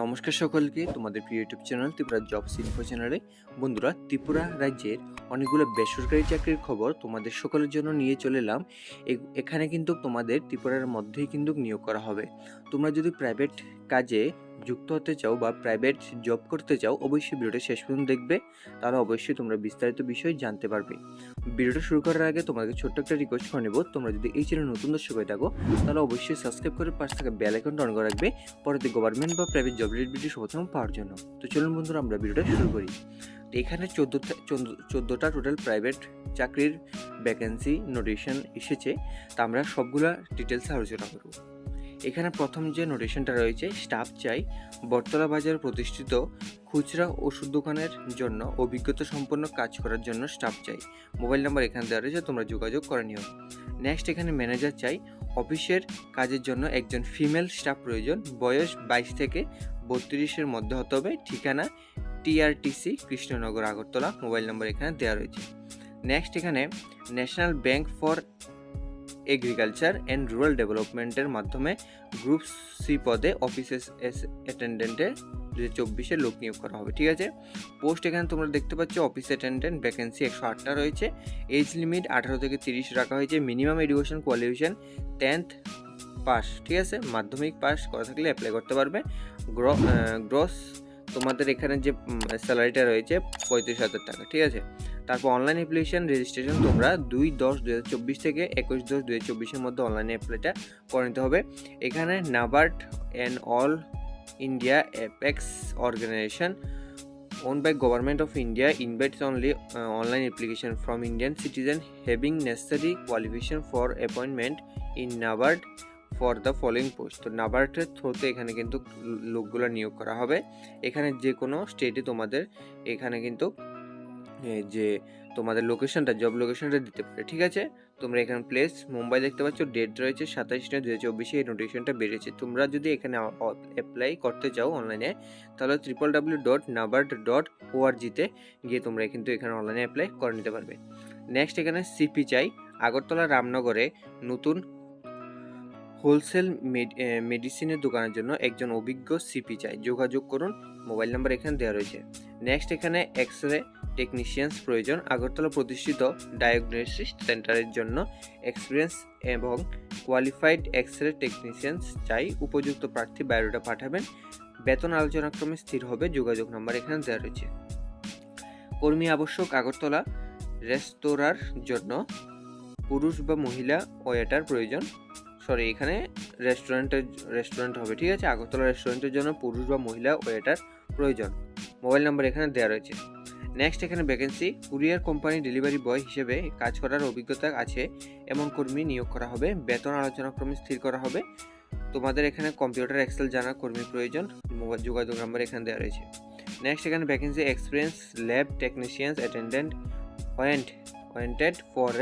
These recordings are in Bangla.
নমস্কার সকলকে তোমাদের প্রিয় YouTube channel Tripura job info চ্যানেলে বন্ধুরা, ত্রিপুরা রাজ্যের অনেকগুলো বেসরকারি চাকরির খবর তোমাদের সকলের জন্য নিয়ে চলে এলাম। এখানে কিন্তু তোমাদের ত্রিপুরার মধ্যেই কিন্তু নিয়োগ করা হবে। তোমরা যদি প্রাইভেট কাজে যুক্ত হতে চাও বা প্রাইভেট জব করতে চাও, অবশ্যই ভিডিওটা শেষ পর্যন্ত দেখবে। তাহলে অবশ্যই তোমরা বিস্তারিত বিষয় জানতে পারবে। ভিডিওটা শুরু করার আগে তোমাদের ছোট্ট একটা রিকোয়েস্ট করে নেব। তোমরা যদি এই চ্যানেল নতুন দর্শক হয়ে থাকো, তাহলে অবশ্যই সাবস্ক্রাইব করে পাশে থাকা বেল আইকনটা অন করে রাখবে। পরবর্তী গভর্নমেন্ট বা প্রাইভেট জব রিলেটেড ভিডিও পাওয়ার জন্য। তো চলুন বন্ধুরা, আমরা ভিডিওটা শুরু করি। তো এখানে চোদ্দোটা চোদ্দোটা টোটাল প্রাইভেট চাকরির ভ্যাকেন্সি নোটিশন এসেছে। তা আমরা সবগুলা ডিটেলসে আলোচনা করব। এখানে প্রথম যে নোটেশনটা রয়েছে স্টাফ চাই বটতলা বাজার প্রতিষ্ঠিত খুচরা ওষুধ দোকানের জন্য অভিজ্ঞতা সম্পন্ন কাজ করার জন্য স্টাফ চাই। মোবাইল নাম্বার এখানে দেওয়া রয়েছে, তোমরা যোগাযোগ করে নিও। নেক্সট এখানে ম্যানেজার চাই অফিসের কাজের জন্য একজন ফিমেল স্টাফ প্রয়োজন। বয়স বাইশ থেকে বত্রিশের মধ্যে হতে হবে। ঠিকানা TRTC Krishnanagar, Agartala. Mobile number এখানে দেওয়া রয়েছে। নেক্সট এখানে national bank for agriculture and rural ডেভেলপমেন্টের মাধ্যমে গ্রুপ সি পদে অফিস অ্যাটেন্ডেন্টের দু হাজার চব্বিশে লোক নিয়োগ করা হবে, ঠিক আছে? পোস্ট এখানে তোমরা দেখতে পাচ্ছ অফিস অ্যাটেন্ডেন্ট ভ্যাকেন্সি একশো আটটা রয়েছে। এজ লিমিট আঠারো থেকে তিরিশ রাখা হয়েছে। Minimum education qualification tenth pass ঠিক আছে? মাধ্যমিক পাস করা থাকলে অ্যাপ্লাই করতে পারবে। গ্রস তোমাদের এখানে যে স্যালারিটা রয়েছে পঁয়ত্রিশ হাজার টাকা ঠিক আছে? তারপর অনলাইন অ্যাপ্লিকেশন রেজিস্ট্রেশন তোমরা দুই দশ দু হাজার চব্বিশ থেকে একুশ দশ দু হাজার চব্বিশের মধ্যে অনলাইনে অ্যাপ্লাইটা করে নিতে হবে। এখানে NABARD and all India apex organisation owned by government of india invites only uh, online application from indian citizen having necessary for appointment in nabard for the following post তো নাবার্ডের থ্রুতে এখানে কিন্তু লোকগুলো নিয়োগ করা হবে। এখানে যে কোনো স্টেটে তোমাদের এখানে কিন্তু যে তোমাদের লোকেশনটা জব লোকেশনটা দিতে পারে, ঠিক আছে? তোমরা এখানে প্লেস মুম্বাই দেখতে পাচ্ছ ডেট রয়েছে সাতাইশ নয় দু হাজার চব্বিশে, এই নোটিফিকেশনটা বেড়েছে। তোমরা যদি এখানে অ্যাপ্লাই করতে চাও অনলাইনে তাহলে triple W dot NABARD dot ওআরজিতে গিয়ে তোমরা কিন্তু এখানে অনলাইনে অ্যাপ্লাই করে নিতে পারবে। নেক্সট এখানে সিপি চাই, আগরতলা রামনগরে নতুন হোলসেল মেডিসিনের দোকানের জন্য একজন অভিজ্ঞ সিপি চাই। যোগাযোগ করুন, মোবাইল নাম্বার এখানে দেওয়া রয়েছে। নেক্সট এখানে এক্স রে টেকনিশিয়ানস প্রয়োজন। আগরতলা প্রতিষ্ঠিত ডায়াগনোসিস সেন্টারের জন্য এক্সপিরিয়েন্স এবং কোয়ালিফাইড এক্স রে টেকনিশিয়ানস চাই। উপযুক্ত প্রার্থী বায়োডাটা পাঠাবেন। বেতন আলোচনাক্রমে স্থির হবে। যোগাযোগ নাম্বার এখানে দেওয়া রয়েছে। কর্মী আবশ্যক আগরতলা রেস্তোরাঁর জন্য পুরুষ বা মহিলা ওয়েটার প্রয়োজন। সরি এখানে রেস্টুরেন্টের রেস্টুরেন্ট হবে, ঠিক আছে? আগরতলা রেস্টুরেন্টের জন্য পুরুষ বা মহিলা ওয়েটার প্রয়োজন। মোবাইল নাম্বার এখানে দেওয়া রয়েছে। নেক্সট এখানে vacancy courier company delivery boy হিসেবে কাজ করার অভিজ্ঞতা আছে, এমন কর্মী নিয়োগ করা হবে, বেতন আলোচনাক্রমে স্থির করা হবে। তোমাদের এখানে কম্পিউটার এক্সেল জানা কর্মী প্রয়োজন, মোবাইল, যোগাযোগ নাম্বার এখানে দেওয়া রয়েছে। নেক্সট এখানে vacancy experience lab technicians attendant went wanted for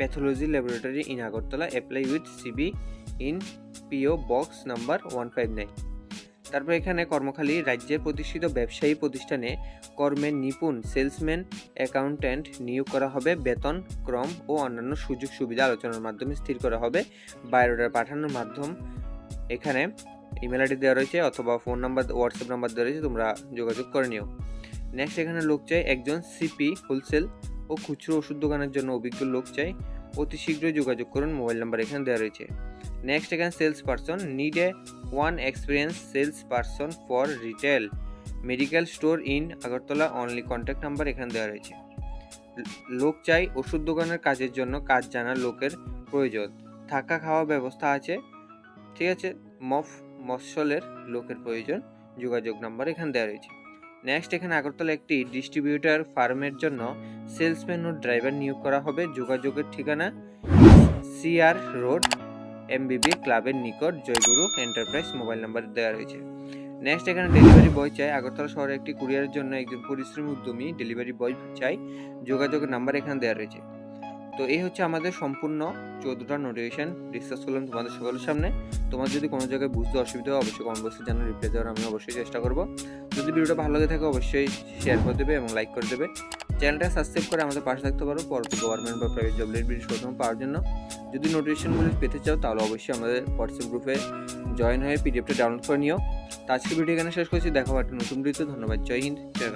pathology laboratory in Agartala apply with CV in PO box number one five nine তারপর এখানে কর্মখালী রাজ্যের প্রতিষ্ঠিত ব্যবসায়ী প্রতিষ্ঠানে কর্মের নিপুণ সেলসম্যান অ্যাকাউন্ট্যান্ট নিয়োগ করা হবে, বেতন, ক্রম ও অন্যান্য সুযোগ সুবিধা আলোচনার মাধ্যমে স্থির করা হবে। বায়োডাটা পাঠানোর মাধ্যম এখানে ইমেল আইডি দেওয়া রয়েছে অথবা ফোন নাম্বার হোয়াটসঅ্যাপ নাম্বার দেওয়া রয়েছে, তোমরা যোগাযোগ করে নিও। নেক্সট এখানে লোক চাই একজন সিপি হোলসেল ও খুচরো ওষুধ দোকানের জন্য অভিজ্ঞ লোক চাই। অতি শীঘ্রই যোগাযোগ করুন। মোবাইল নাম্বার এখানে দেওয়া রয়েছে। নেক্সট এখানে sales person need a one experience sales person for retail medical store in Agartala only contact number এখানে দেওয়া রয়েছে। লোক চাই ওষুধ দোকানের কাজের জন্য কাজ জানা লোকের প্রয়োজন। থাকা খাওয়া ব্যবস্থা আছে। ঠিক আছে, মফ মফসলের লোকের প্রয়োজন। যোগাযোগ নাম্বার এখানে দেওয়া রয়েছে। নেক্সট এখানে আগরতলা একটি ডিস্ট্রিবিউটার ফার্মের জন্য সেলসম্যান ও ড্রাইভার নিয়োগ করা হবে। যোগাযোগের ঠিকানা সিআর রোড এমবিবি ক্লাবের নিকট জয়গুরু এন্টারপ্রাইজ মোবাইল নাম্বার দেওয়া রয়েছে। নেক্সট এখানে ডেলিভারি বয় চাই। আগরতলা শহরে একটি কুরিয়ারের জন্য একজন পরিশ্রমী উদ্যমী ডেলিভারি বয় চাই। যোগাযোগের নাম্বার এখানে দেওয়া রয়েছে। তো এই হচ্ছে আমাদের সম্পূর্ণ চৌদ্দটা নোটিফিকেশন ডিসকাস করলাম তোমাদের সকলের সামনে। তোমার যদি কোনো জায়গায় বুঝতে অসুবিধা হয়, অবশ্যই কমেন্ট বক্সে জানার রিপ্লাই দেওয়ার আমি অবশ্যই চেষ্টা করব। যদি ভিডিওটা ভালো লাগে থাকে, অবশ্যই শেয়ার করে দেবে এবং লাইক করে দেবে। চ্যানেলটা সাবস্ক্রাইব করে আমাদের পাশে থাকতে পারো, পরবর্তী গভর্নমেন্ট বা প্রাইভেট জব ভিডিও প্রথম পাওয়ার জন্য। যদি নোটিফিকেশনগুলি পেতে চাও, তাহলে অবশ্যই আমাদের হোয়াটসঅ্যাপ গ্রুপে জয়েন হয়ে পিডিএফটা ডাউনলোড করে নিও। তো আজকে ভিডিও এখানে শেষ করছি, দেখা একটা নতুন ভিডিওতে ধন্যবাদ, জয় হিন্দ, জয়